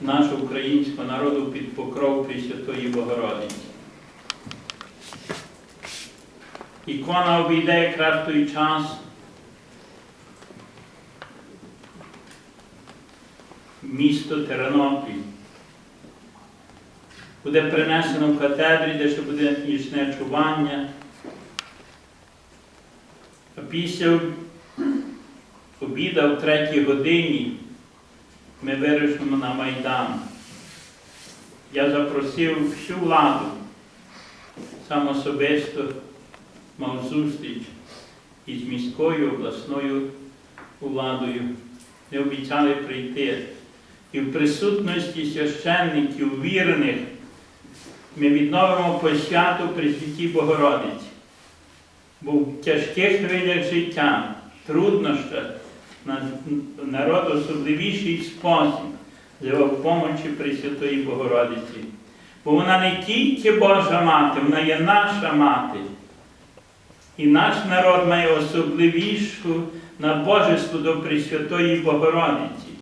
нашого українського народу під покров Пресвятої Богородиці. Ікона обійде якраз той час. Місто Тернопіль. Буде принесено в катедрі, де ще буде нічне чування. А після обіда в третій годині ми вирушимо на Майдан. Я запросив всю владу, сам особисто мав зустріч із міською обласною владою. Ми обіцяли прийти. І в присутності священників вірних ми відновимо посвяту Пресвятій Богородиці. Бо в тяжких хвилях життя, труднощах, народ особливіший спосіб для помочі Пресвятої Богородиці. Бо вона не тільки Божа мати, вона є наша мати. І наш народ має особливішу набожество до Пресвятої Богородиці.